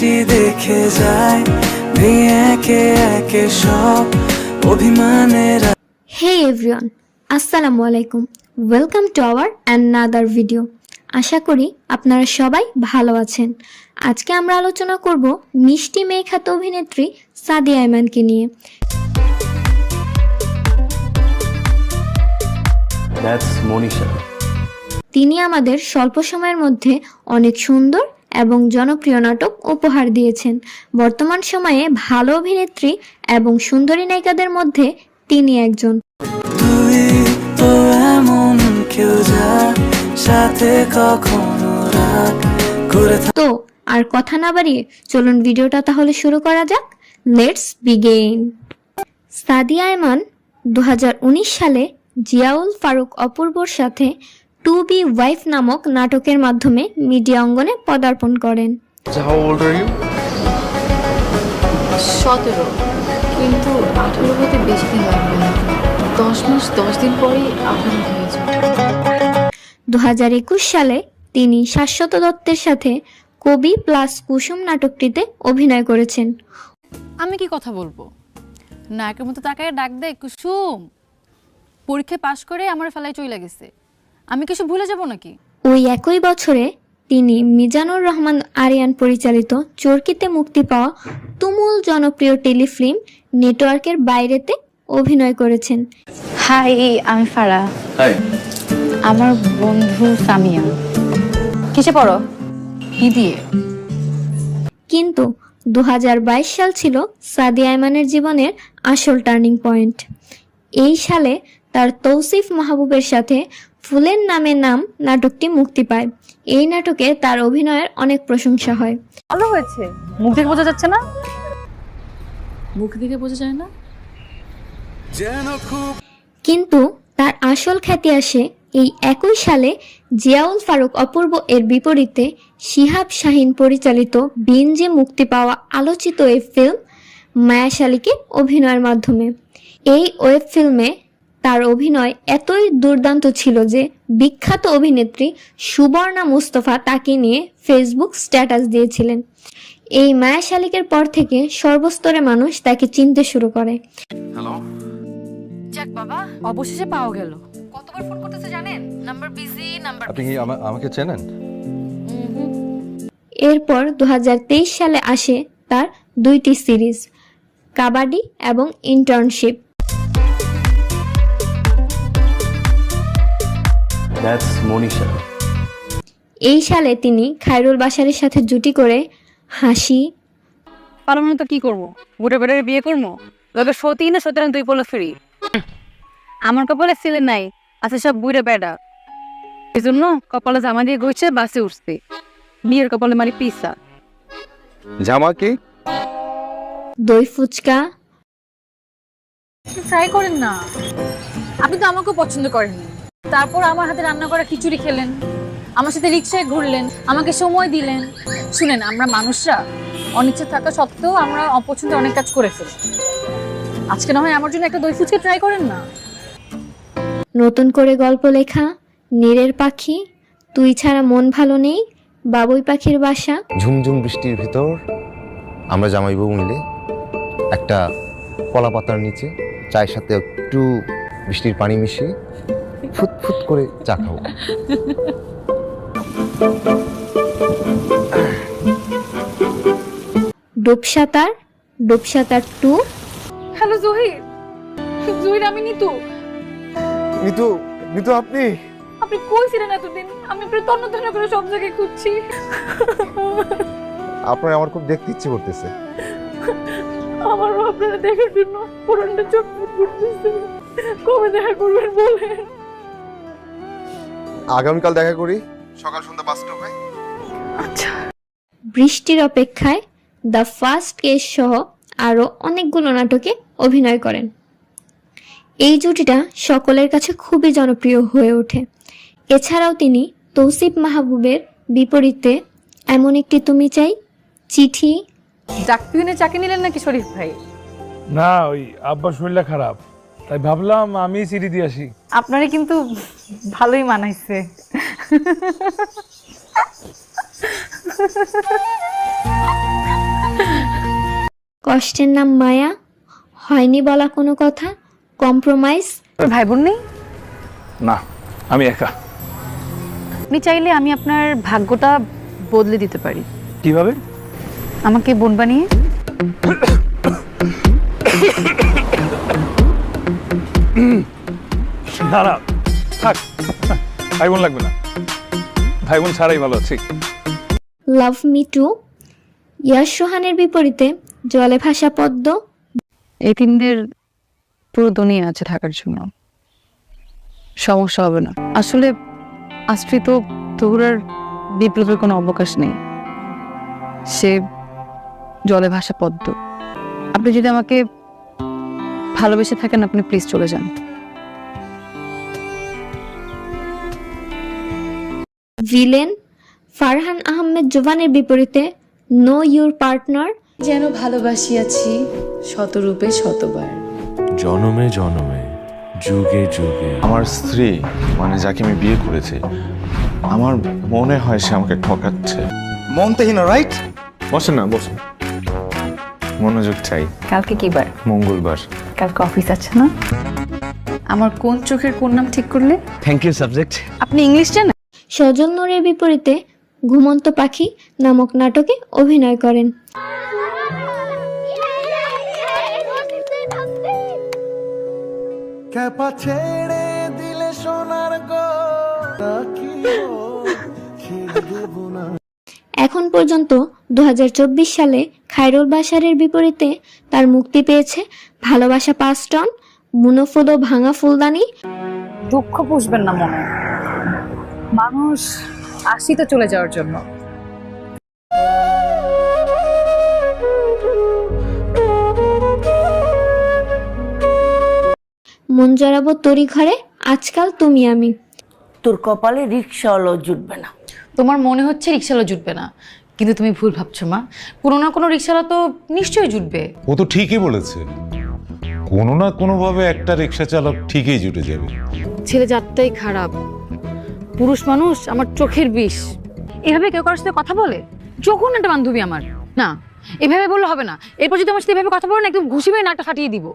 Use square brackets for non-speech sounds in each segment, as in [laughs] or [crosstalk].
হাসি দেখে যায়। ভেঙে একে একে সব অভিমানের হে এভরিওয়ান আসসালামু আলাইকুম। Welcome to our another video আশা করি আপনারা সবাই ভালো আছেন। আজকে আমরা আলোচনা করব মিষ্টি মেয়ে খ্যাত অভিনেত্রী সাদিয়া আইমানকে নিয়ে। That's Monisha. তিনি আমাদের স্বল্প সময়ের মধ্যে অনেক সুন্দর এবং জনপ্রিয় নাটক উপহার দিয়েছেন। বর্তমান সময়ে ভালো অভিনেত্রী এবং সুন্দরী নায়িকাদের মধ্যে তিনি একজন। তো আর কথা না বাড়িয়ে চলুন ভিডিওটা তাহলে শুরু করা যাক। লেটস বিগেইন সাদিয়া আয়মান দু হাজার উনিশ সালে জিয়াউল ফারুক অপূর্বর সাথে টু বি ওয়াইফ নামক নাটকের মাধ্যমে মিডিয়া অঙ্গনে পদার্পণ করেন। সতেরো। কিন্তু আঠারো হতে বেশি দিন লাগবে না। দশ মাস দশ দিন পরেই আঠারো হয়ে যাবে। দু সালে তিনি শাশ্বত দত্তের সাথে কবি প্লাস কুসুম নাটকটিতে অভিনয় করেছেন। আমি কি কথা বলব? নায়কের মতো তাকে ডাক দেয় কুসুম পরীক্ষা পাশ করে আমার ফেলায় চলে গেছে। আমি কিছু ভুলে যাব নাকি? ওই একই বছরে তিনি মিজানুর রহমান আরিয়ান পরিচালিত চরকিতে মুক্তি পাওয়া তুমুল জনপ্রিয় টেলিফিল্ম নেটওয়ার্কের বাইরেতে অভিনয় করেছেন। হাই আমি ফারা। Hi. আমার বন্ধু সামিয়া। কিসে পড়ো? দিয়ে? কিন্তু দু হাজার বাইশ সাল ছিল সাদিয়া আয়মানের জীবনের আসল টার্নিং পয়েন্ট। এই সালে তার তৌসিফ মাহবুবের সাথে ফুলের নামে নাম নাটকটি মুক্তি পায়। এই নাটকে তার অভিনয়ের অনেক প্রশংসা হয়। ভালো হয়েছে। মুখ দেখে বোঝা যাচ্ছে না? মুখ দেখে বোঝা যায় না? কিন্তু তার আসল খ্যাতি আসে এই একই সালে জিয়াউল ফারুক অপূর্ব এর বিপরীতে শিহাব শাহিন পরিচালিত বিনজে মুক্তি পাওয়া আলোচিত এই ফিল্ম মায়াশালীকে অভিনয়ের মাধ্যমে। এই ওয়েব ফিল্মে তার অভিনয় এতই দুর্দান্ত ছিল যে বিখ্যাত অভিনেত্রী সুবর্ণা মুস্তফা তাকে নিয়ে ফেসবুক স্ট্যাটাস দিয়েছিলেন। এই মায়া শালিকের পর থেকে সর্বস্তরে মানুষ তাকে চিনতে শুরু করে। যাক বাবা অবশেষে পাওয়া গেল। কতবার ফোন করতেছে জানেন? নাম্বার বিজি নাম্বার আপনি কি আমাকে চেনেন? এরপর দু হাজার তেইশ সালে আসে তার দুইটি সিরিজ কাবাডি এবং ইন্টার্নশিপ That's Monisha. এই সালে তিনি খায়রুল বাসারের সাথে জুটি করে হাসি পারব তো কি করব? বুড়ে বেড়ে বিয়ে করব? তোকে সতী না সতীরান তুই বলে ফিরি। আমার কপালে ছেলে নাই আছে সব বুড়ে বেড়া এই জন্য কপালে জামা দিয়ে গইছে বাসে উঠছে। বিয়ের কপালে মারি পিসা। জামা কি? দই ফুচকা। ট্রাই করেন না। আপনি তো আমাকেও পছন্দ করেন তারপর আমার হাতে রান্না করা খিচুড়ি খেলেন আমার সাথে রিক্সায় ঘুরলেন আমাকে সময় দিলেন। শুনেন আমরা মানুষরা অনিচ্ছা থাকা সত্ত্বেও আমরা অপছন্দে অনেক কাজ করে ফেলি। আজকে না হয় আমার জন্য একটা দই ফুচকা ট্রাই করেন না। নতুন করে গল্প লেখা নীরের পাখি তুই ছাড়া মন ভালো নেই বাবুই পাখির বাসা। ঝুমঝুম বৃষ্টির ভিতর আমরা জামাই বউ মিলে একটা কলা পাতার নিচে চায়ের সাথে একটু বৃষ্টির পানি মিশিয়ে ফুট ফুট করে চা খাব। ডুবসাঁতার ডুবসাঁতার টু। হ্যালো জহির জহির আমি নিতু। নিতু নিতু আপনি? আপনি কই ছিলেন এতদিন? আমি আপনার তন্ন তন্ন করে সব জায়গায় খুঁজছি। আপনার আমার খুব দেখতে ইচ্ছে করতেছে। আমারও আপনারা দেখার জন্য পুরনটা চোখ করতেছে কবে দেখা করবেন বলেন? আগামীকাল দেখা করি। সকাল সন্ধ্যা পাঁচটা হয় বৃষ্টির অপেক্ষায় দ্য ফার্স্ট কেস সহ আরও অনেকগুলো নাটকে অভিনয় করেন। এই জুটিটা সকলের কাছে খুবই জনপ্রিয় হয়ে ওঠে। এছাড়াও তিনি তৌসিফ মাহবুবের বিপরীতে এমন একটি তুমি চাই চিঠি। ডাকপিউনে চাকরি নিলেন নাকি শরীফ ভাই? না ওই আব্বার শরীরটা খারাপ। তাই ভাবলাম আমি সিঁড়ি দিয়ে আসি। আপনারে কিন্তু ভালোই মানাইছে। কষ্টের নাম মায়া হয়নি বলা কোনো কথা কম্প্রোমাইজ ভাই বোন নেই? না আমি একা। আপনি চাইলে আমি আপনার ভাগ্যটা বদলে দিতে পারি। কীভাবে? আমাকে বোন বানিয়ে। [clears throat] না না থাক। ভাই বোন লাগবে না। ভাই বোন ছাড়াই ভালো আছি। লাভ মি টু ইয়াশ রোহানের বিপরীতে জলে ভাসা পদ্ম। এই তিনদের পুরো দুনিয়া আছে থাকার জন্য সমস্যা হবে না। আসলে আশ্রিত তহুরার বিপ্লবের কোনো অবকাশ নেই। সে জলে ভাসা পদ্ম। আপনি যদি আমাকে ভালোবেসে থাকেন আপনি প্লিজ চলে যান। ভিলেন ফারহান আহমেদ জোবানের বিপরীতে নো ইউর পার্টনার যেন ভালোবাসিয়াছি শতরূপে শতবার। জনমে জনমে যুগে যুগে। আমার স্ত্রী মানে যাকে আমি বিয়ে করেছি আমার মনে হয় সে আমাকে ঠকাচ্ছে। মমতাহীন রাইট বসেন না বসেন। মনোযোগ চাই। কালকে কি বার? মঙ্গলবার। কালকে অফিস আছে না? আমার কোন চোখের কোন নাম ঠিক করলে? থ্যাংক ইউ সাবজেক্ট আপনি ইংলিশ জানেন? সজল নূরের বিপরীতে ঘুমন্ত পাখি নামক নাটকে অভিনয় করেন। ক্যাপা ছেড়ে দিলে সোনার গো ছেড়ে দেব না। এখন পর্যন্ত দুহাজার চব্বিশ সালে খায়রুল বাশারের বিপরীতে তার মুক্তি পেয়েছে ভালোবাসা পাঁচ টন মুনোফুলো ভাঙা ফুলদানি। দুঃখ পুষবেন না মনে। মানুষ আসি তো চলে যাওয়ার জন্য। মন জড়াবো তরি ঘরে আজকাল তুমি আমি। তোর কপালে রিক্সাওয়ালাও জুটবে না। তোমার মনে হচ্ছে রিক্সাওয়ালা জুটবে না। কিন্তু তুমি ভুল ভাবছ মা। কোনো না কোনো রিক্সাওয়ালা তো নিশ্চয়ই জুটবে। ও তো ঠিকই বলেছে। কোনো না কোনোভাবে একটা রিক্সা চালক ঠিকই জুটে যাবে। ছেলে জাতটাই খারাপ। পুরুষ মানুষ আমার চোখের বিষ। এভাবে কেউ কারোর সাথে কথা বলে? যখন একটা বান্ধবী আমার। না এভাবে বললে হবে না। এরপর যদি আমার সাথে এভাবে কথা বলো না একদম ঘুষি মেরে নাকটা ফাটিয়ে দিব।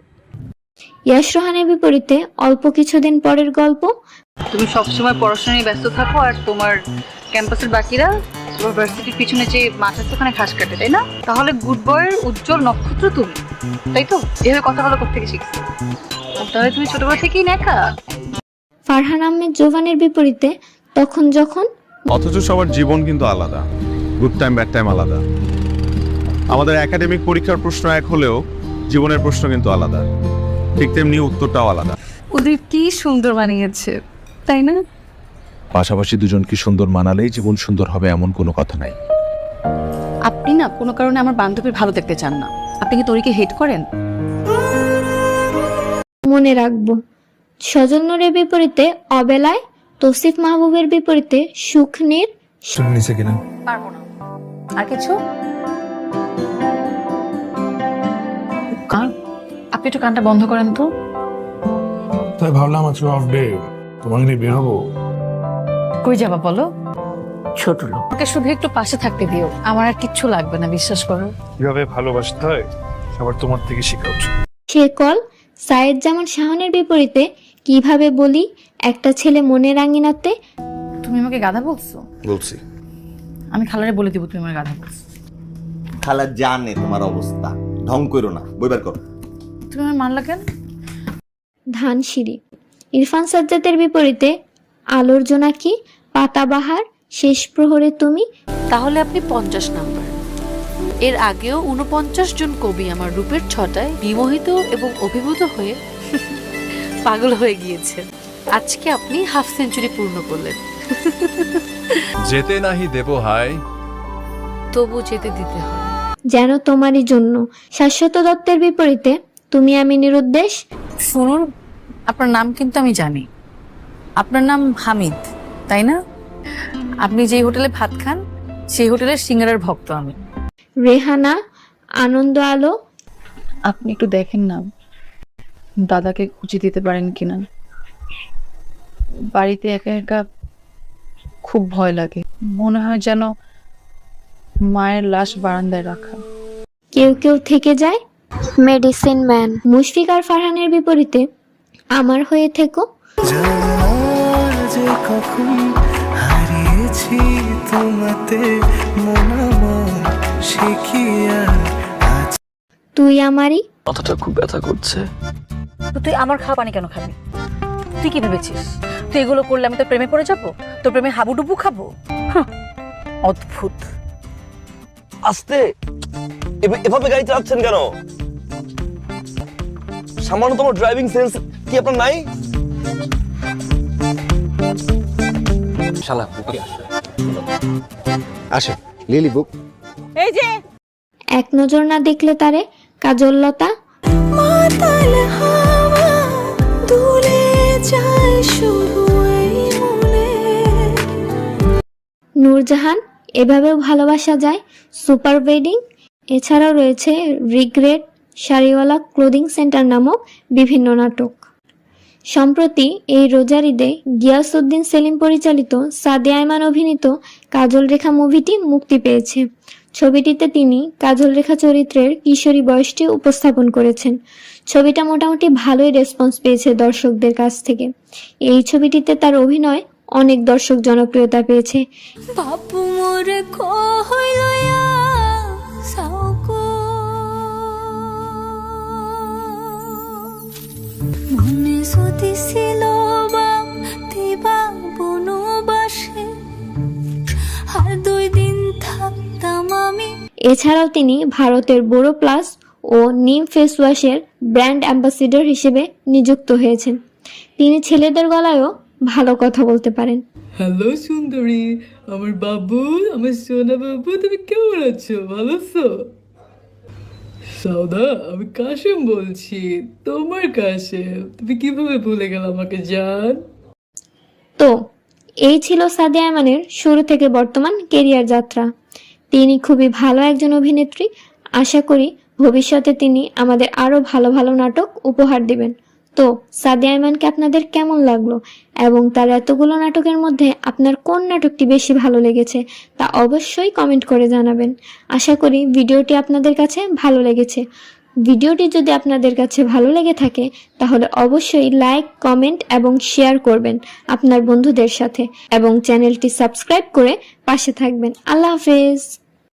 ইয়াশ রোহানের বিপরীতে অল্প কিছুদিন পরের গল্প। তুমি সবসময় পড়াশোনায় ব্যস্ত থাকো আর তোমার ক্যাম্পাসের বাকিরা ভার্সিটির পিছনে যে মাঠ আছে ওখানে ঘাস কাটে তাই না? তাহলে গুড বয়ের উজ্জ্বল নক্ষত্র তুমি তাই তো? এভাবে কথা বলা থেকে শিখছো? তাহলে তুমি ছোটবেলা থেকেই নেকা ফারহান আহমেদ জোভানের বিপরীতে তখন যখন অথচ সবার জীবন কিন্তু আলাদা। গুড টাইম ব্যাড টাইম আলাদা। আমাদের একাডেমিক পরীক্ষার প্রশ্ন এক হলেও জীবনের প্রশ্ন কিন্তু আলাদা। ঠিক তেমনি উত্তরটাও আলাদা। ওদের কি সুন্দর বানিয়েছে তাই না? পাশাপাশি দুজনকে সুন্দর মানালেই জীবন সুন্দর হবে এমন কোনো কথা নাই। আপনি না কোনো কারণে আমার বান্ধবীর ভালো দেখতে চান না। আপনি কি তরিকে হেট করেন? মনে রাখব সজল নূরের বিপরীতে অবেলায় তৌসিফ মাহবুবের বিপরীতে সুখনির নিচে কিনা? পারব না। আর কিছু? কান? আপনি একটু কানটা বন্ধ করেন তো। তাই ভাবলাম আজকে অফ ডে তোমাকে নিয়ে বের হব। কই যাবা বলো? ছোট লোক। আমাকে শুধু একটু পাশে থাকতে দিও। আমার আর কিচ্ছু লাগবে না বিশ্বাস করো। কীভাবে ভালোবাসতে হয় সবার তোমার থেকে শেখা উচিত। সে কল সায়েদ জামান শাহনের বিপরীতে কীভাবে বলি একটা ছেলে মনে রাঙিনাতে? তুমি আমাকে গাধা বলছো? বলছি। আমি খালারে বলে দিব তুমি আমার গাধা বলছো। খালা জানে তোমার অবস্থা। ঢং করো না বইবার করো। তুমি আমার মানলা কেন? ধানসিঁড়ি। ইরফান সাজ্জাদের বিপরীতে আলোর জোনাকি পাতাবাহার? শেষ প্রহরে তুমি? তাহলে আপনি পঞ্চাশ নাম্বার। এর আগেও উনপঞ্চাশ জন কবি আমার রূপের ছটায় বিমোহিত এবং অভিভূত হয়ে [laughs] পাগল হয়ে গিয়েছে। আজকে আপনি হাফ সেঞ্চুরি পূর্ণ করলেন। [laughs] যেতে নাহি দেব হায়। তবু যেতে দিতে হয়। যেন তোমারই জন্য। শাশ্বত দত্তের বিপরীতে তুমি আমি নিরুদ্দেশ? শুনুন আপনার নাম কিন্তু আমি জানি। আপনার নাম হামিদ তাই না? আপনি যেই হোটেলে ভাত খান সেই হোটেলের সিঙ্গারের ভক্ত আমি। রেহানা আনন্দ আলো। আপনি একটু দেখেন না দাদাকে খুঁজে দিতে পারেন কিনা। বাড়িতে একা একা খুব ভয় লাগে। মনে হয় যেন মায়ের লাশ বারান্দায় রাখা। কেউ কেউ থেকে যায়। মেডিসিন ম্যান মুশফিক আর ফারহানের বিপরীতে আমার হয়ে থেকো। কখন হারিয়েছি তোমাতে সে কি আর তুই আমারই? মাথাটা খুব ব্যথা করছে। তো তুই আমার খাওয়া পানি কেন খাবি? তুই কি ভেবেছিস? তুই এগুলো করলে আমি তোর প্রেমে পড়ে যাব? তোর প্রেমে হাবুডুবু খাব? অদ্ভুত। আস্তে! এভ- এভাবে গাড়ি চালাচ্ছেন কেন? সামান্যতম ড্রাইভিং সেন্স কি আপনার নাই? শালা আসে। লিলি বুক। এই যে। এক নজর না দেখলে তারে কাজল লতা। নূরজাহান এভাবেও ভালোবাসা যায় সুপার ওয়েডিং এছাড়াও রয়েছে রিগ্রেট শাড়িওয়ালা ক্লোদিং সেন্টার নামক বিভিন্ন নাটক। সম্প্রতি এই রোজারিদে গিয়াসউদ্দিন সেলিম পরিচালিত সাদে আয়মান অভিনীত কাজল রেখা মুভিটি মুক্তি পেয়েছে। ছবিটিতে তিনি কাজল রেখা চরিত্রের কিশোরী বয়সটি উপস্থাপন করেছেন। ছবিটা মোটামুটি ভালোই রেসপন্স পেয়েছে দর্শকদের কাছ থেকে। এই ছবিটিতে তার অভিনয় অনেক দর্শক জনপ্রিয়তা পেয়েছে। বাপু মোরে এছাড়াও তিনি ভারতের বোরো প্লাস ও নিম ফেস ওয়াশের ব্র্যান্ড অ্যাম্বাসিডর হিসেবে নিযুক্ত হয়েছেন। তিনি ছেলেদের গলায়ও ভালো কথা বলতে পারেন। হ্যালো সুন্দরী আমার বাবু আমার সোনা বাবু তুমি কেমন আছো? ভালো আছো? সৌদা, আমি কাশেম বলছি, তোমার কাশেম, তুমি কীভাবে ভুলে গেল আমাকে জান? তো, এই ছিল সাদিয়া আয়মানের শুরু থেকে বর্তমান কেরিয়ার যাত্রা। তিনি খুবই ভালো একজন অভিনেত্রী। আশা করি ভবিষ্যতে তিনি আমাদের আরও ভালো ভালো নাটক উপহার দিবেন। তো সাদিয়া আয়মানকে আপনাদের কেমন লাগল? এবং তার এতগুলো নাটকের মধ্যে আপনার কোন নাটকটি বেশি ভালো লেগেছে তা অবশ্যই কমেন্ট করে জানাবেন। আশা করি ভিডিওটি আপনাদের কাছে ভালো লেগেছে। ভিডিওটি যদি আপনাদের কাছে ভালো লেগে থাকে, তাহলে অবশ্যই লাইক কমেন্ট এবং শেয়ার করবেন আপনার বন্ধুদের সাথে। এবং চ্যানেলটি সাবস্ক্রাইব করে পাশে থাকবেন। আল্লাহ হাফেজ।